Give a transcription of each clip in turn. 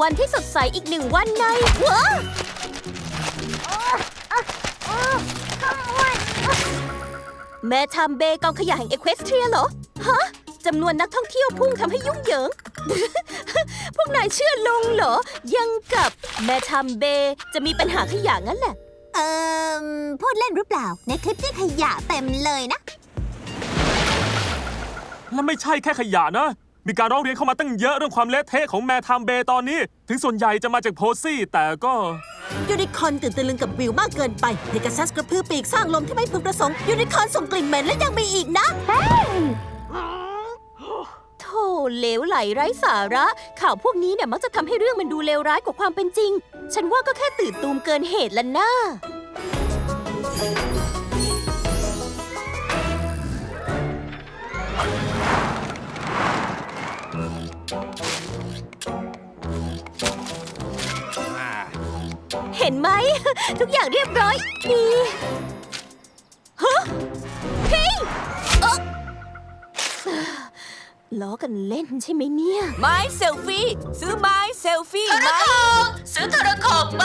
วันที่สดใสอีกหนึ่งวันในว้าแม่ทำเบกองขยะแห่งเอควสเทียเหรอ ฮะจำนวนนักท่องเที่ยวพุ่งทำให้ยุ่งเหยิง พวกนายเชื่อลุงเหรอ ยังกับแม่ทำเบจะมีปัญหาขยะงั้นแหละ เอ่อพูดเล่นหรือเปล่า ในคลิปที่ขยะเต็มเลยนะ และไม่ใช่แค่ขยะนะ มีการร้องเรียนเข้ามาตั้งเยอะเรื่องความเละเทะของแมทามเบย์ตอนนี้ ถึงส่วนใหญ่จะมาจากโพซี่ แต่ก็ยูนิคอร์นตื่นตะลึงกับวิวมากเกินไปเพกาซัสกระพือปีกสร้างลมที่ไม่พึงประสงค์ยูนิคอร์นส่งกลิ่นเหม็นและยังมีอีกนะโธ่เหลวไหลไร้สาระ ข่าวพวกนี้เนี่ยมักจะทำให้เรื่องมันดูเลวร้ายกว่าความเป็นจริง ฉันว่าก็แค่ตื่นตูมเกินเหตุละน่า เห็นไหม ทุกอย่างเรียบร้อยดีฮะเฮ้ยเอ๊ะล้อกันเล่นใช่ไหมเนี่ย ไม้เซลฟี่ ซื้อไม้เซลฟี่ไหม ซื้อโทรคอมไหม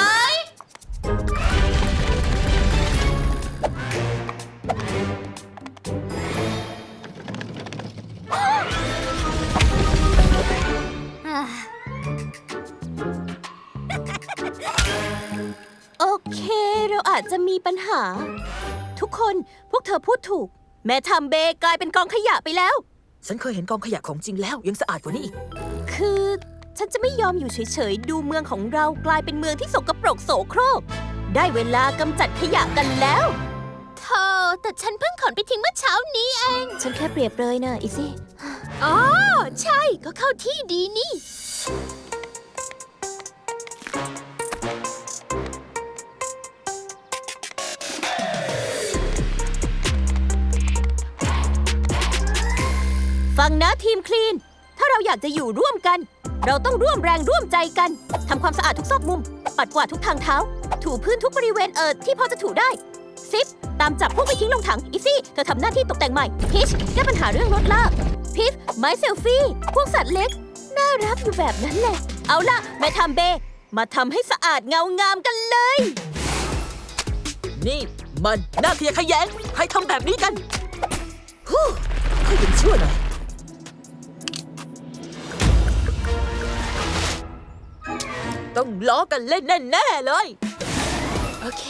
โอเค เราอาจจะมีปัญหา ทุกคนพวกเธอพูดถูก แม่ทำเบกลายเป็นกองขยะไปแล้ว ฉันเคยเห็นกองขยะของจริงแล้ว ยังสะอาดกว่านี้อีก คือฉันจะไม่ยอมอยู่เฉยๆ ดูเมืองของเรากลายเป็นเมืองที่สกปรกโสโครก ได้เวลากำจัดขยะกันแล้วเธอแต่ฉันเพิ่งขนไปทิ้งเมื่อเช้านี้เอง ฉันแค่เปรียบเลยนะอีซี่ อ๋อใช่ ก็เข้าที่ดีนี่ ฟังนะทีมคลีน ถ้าเราอยากจะอยู่ร่วมกัน เราต้องร่วมแรงร่วมใจกัน ทำความสะอาดทุกซอกมุม ปัดกวาดทุกทางเท้า ถูพื้นทุกบริเวณเอิดที่พอจะถูได้ ซิป ตามจับพวกไปทิ้งลงถัง อีซี่ เธอทำหน้าที่ตกแต่งใหม่พีชแก้ปัญหาเรื่องรถลาก พิฟไม้เซลฟี่ พวกสัตว์เล็ก น่ารักอยู่แบบนั้นแหละ เอาล่ะ แม่ทำเบ มาทำให้สะอาดเงางามกันเลย นี่มันน่าขยะแขยงใครทำแบบนี้กันฮู้ค่อยยังชั่วหน่อยต้องล้อกันเล่นแน่ๆเลย โอเค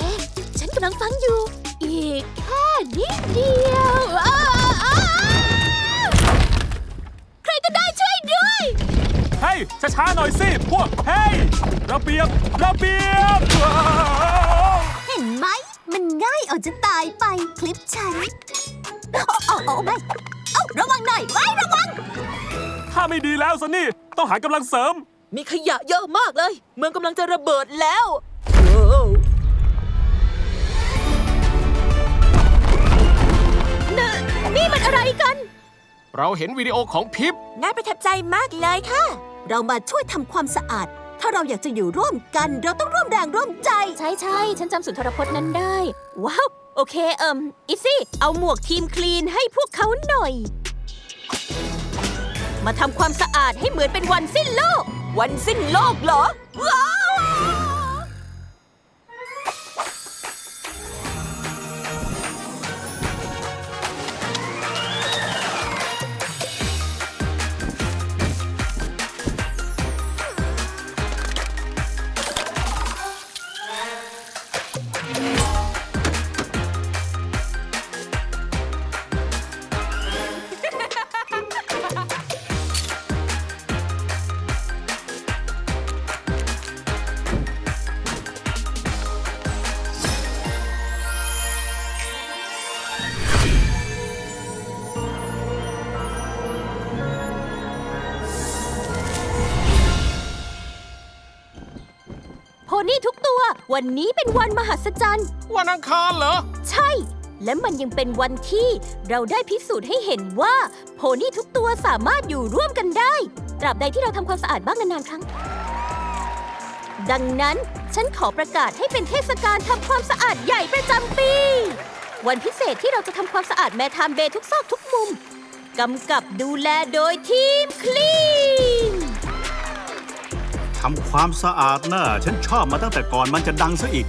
ฉันกำลังฟังอยู่ อีกแค่นิดเดียวอ้าวอ้าว ช้าๆหน่อยสิ พวก เฮ้ย ระเบียบ ระเบียบว้าวเห็นไหม มันง่ายเอาจะตายไปคลิปฉันเอาเอาเอาไม่เอาระวังหน่อยไว้ระวัง ถ้าไม่ดีแล้วสันนี่ ต้องหากำลังเสริม มีขยะเยอะมากเลย เมืองกำลังจะระเบิดแล้วโอ้นี่นี่มันอะไรกัน เราเห็นวิดีโอของพิบ น่าประทับใจมากเลยค่ะ เรามาช่วยทำความสะอาด ถ้าเราอยากจะอยู่ร่วมกัน เราต้องร่วมแรงร่วมใจ ใช่ใช่ฉันจำสุนทรพจน์นั้นได้ ว้าว โอเค เอิมอีซี่ เอาหมวกทีมคลีนให้พวกเขาหน่อย มาทำความสะอาดให้เหมือนเป็นวันสิ้นโลก วันสิ้นโลกเหรอ ว้าว ววันนี้เป็นวันมหัศจรรย์ วันอังคารเหรอ ใช่ และมันยังเป็นวันที่เราได้พิสูจน์ให้เห็นว่า โพนี่ทุกตัวสามารถอยู่ร่วมกันได้ ตราบใดที่เราทำความสะอาดบ้างนานๆครั้ง ดังนั้นฉันขอประกาศให้เป็นเทศกาลทำความสะอาดใหญ่ประจำปี วันพิเศษที่เราจะทำความสะอาดแมทามเบย์ทุกซอกทุกมุมกำกับดูแลโดยทีมคลีน ทำความสะอาดน่ะฉันชอบมาตั้งแต่ก่อนมันจะดังซะอีก